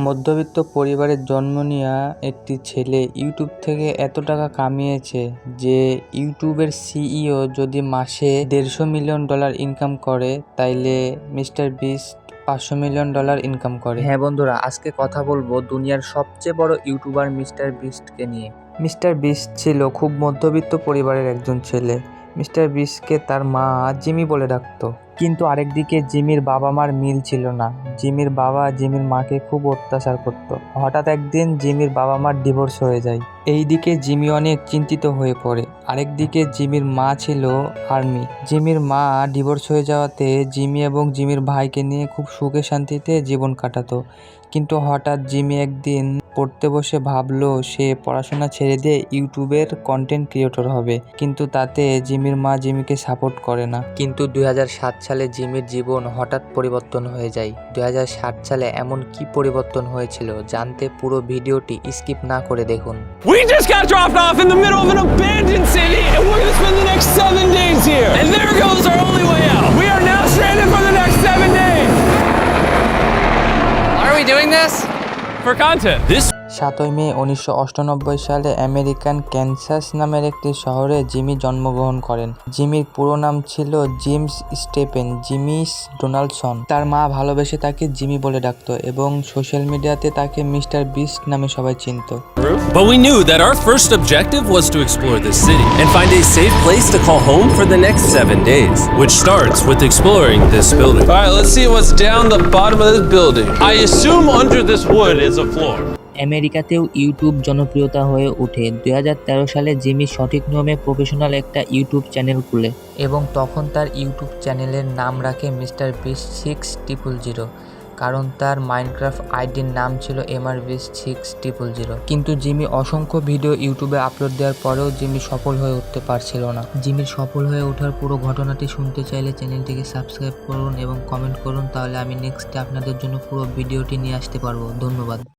মধ্যবিত্ত পরিবারে জন্ম নেওয়া একটি ছেলে ইউটিউব থেকে এত টাকা কামিয়েছে যে ইউটিউবের সিইও যদি মাসে দেড়শো মিলিয়ন ডলার ইনকাম করে, তাইলে মিস্টার বিস্ট পাঁচশো মিলিয়ন ডলার ইনকাম করে। হ্যাঁ বন্ধুরা, আজকে কথা বলব দুনিয়ার সবচেয়ে বড় ইউটিউবার মিস্টার বিস্টকে নিয়ে। মিস্টার বিস্ট ছিল খুব মধ্যবিত্ত পরিবারের একজন ছেলে। মিস্টার বিস্টকে তার মা জিমি বলে ডাকতো। কিন্তু আরেকদিকে জিমির বাবা মার মিল ছিল না। জিমির বাবা জিমির মাকে খুব অত্যাচার করত। হঠাৎ একদিন জিমির বাবা মার ডিভোর্স হয়ে যায়। এই দিকে জিমি অনেক চিন্তিত হয়ে পড়ে। আরেকদিকে জিমির মা ছিল আর্মি জিমির মা ডিভোর্স হয়ে যাওয়াতে জিমি এবং জিমির ভাইকে নিয়ে খুব সুখে শান্তিতে জীবন কাটাতো। কিন্তু হঠাৎ জিমি একদিন পড়তে বসে ভাবলো সে পড়াশোনা ছেড়ে দিয়ে ইউটিউবের কন্টেন্ট ক্রিয়েটর হবে। কিন্তু তাতে জিমির মা জিমিকে সাপোর্ট করে না। কিন্তু দুই সালে জিমির জীবন হঠাৎ পরিবর্তন হয়ে যায়। দুই সালে এমন কি পরিবর্তন হয়েছিল জানতে পুরো ভিডিওটি স্কিপ না করে দেখুন। For content. This সাতই মে উনিশশো সালে আমেরিকান ক্যানসাস নামের একটি শহরে জিমি জন্মগ্রহণ করেন জিমির পুরো নাম ছিল জিমস স্টেপেন জিমিস ডোনাল্ডসন তার মা ভালোবেসে তাকে জিমি বলে ডাকতো এবং সোশ্যাল মিডিয়াতে তাকে মিস্টার বিস্ট নামে সবাই চিনতো But we knew that our first objective was to explore this city and find a safe place to call home for the next seven days, which starts with exploring this building. All right, let's see what's down the bottom of this building. I assume under this wood is a floor. আমেরিকাতেও YouTube জনপ্রিয়তা হয়ে ওঠে। দু হাজার তেরো সালে Jimmy সঠিক নিয়মে প্রফেশনাল একটা ইউটিউব চ্যানেল খুলে এবং তখন তার ইউটিউব চ্যানেলের নাম রাখে Mister Beast six triple zero, কারণ তার মাইনক্রাফট আইডির নাম ছিল MR Beast six triple zero. কিন্তু জিমি অসংখ্য ভিডিও ইউটিউবে আপলোড দেওয়ার পরেও জিমি সফল হয়ে উঠতে পারছিল না। জিমির সফল হয়ে ওঠার পুরো ঘটনাটি শুনতে চাইলে চ্যানেলটিকে সাবস্ক্রাইব করুন এবং কমেন্ট করুন, তাহলে আমি নেক্সটে আপনাদের জন্য পুরো ভিডিওটি নিয়ে আসতে পারব। ধন্যবাদ।